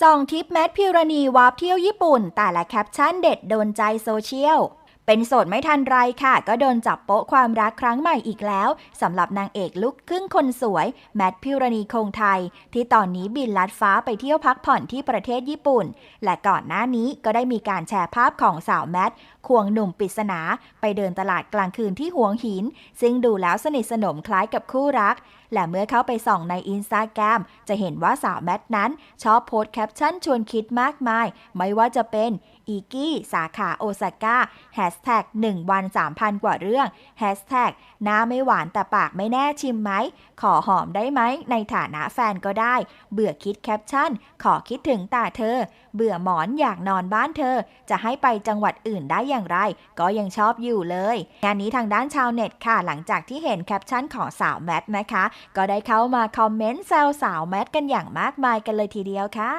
ส่องทิปแมทพิรณีวาร์ปเที่ยวญี่ปุ่น แต่ละแคปชั่นเด็ดโดนใจโซเชียล เป็นโสดไม่ทันไรค่ะ ก็โดนจับโป๊ะความรักครั้งใหม่อีกแล้วสำหรับนางเอกลุกครึ่งคนสวย แมทพิรณีคงไทย ที่ตอนนี้บินลัดฟ้าไปเที่ยวพักผ่อนที่ประเทศญี่ปุ่น และก่อนหน้านี้ก็ได้มีการแชร์ภาพของสาวแมทควงหนุ่มปริศนา ไปเดินตลาดกลางคืนที่หัวหิน ซึ่งดูแล้วสนิทสนมคล้ายกับคู่รัก และเมื่อเข้าไปส่องในอินสตาแกรมจะเห็นว่าสาวแมทนั้น ชอบโพสต์แคปชั่นชวนคิดมากมาย ไม่ว่าจะเป็นอีกี้สาขาโอซาก้าแฮชแท็ก1วัน 3,000 กว่าเรื่องแฮชแท็กหน้าไม่หวานแต่ปากไม่แน่ชิมไหม ขอหอมได้ไหม ในฐานะแฟนก็ได้ เบื่อคิดแคปชั่น ขอคิดถึงตาเธอ เบื่อหมอนอยากนอนบ้านเธอ จะให้ไปจังหวัดอื่นได้อย่างไร ก็ยังชอบอยู่เลย งานนี้ทางด้านชาวเน็ตค่ะ หลังจากที่เห็นแคปชั่นของสาวแมทนะคะก็ได้เข้ามาคอมเมนต์แซวสาวแมทกันอย่างมากมายกันเลยทีเดียวค่ะ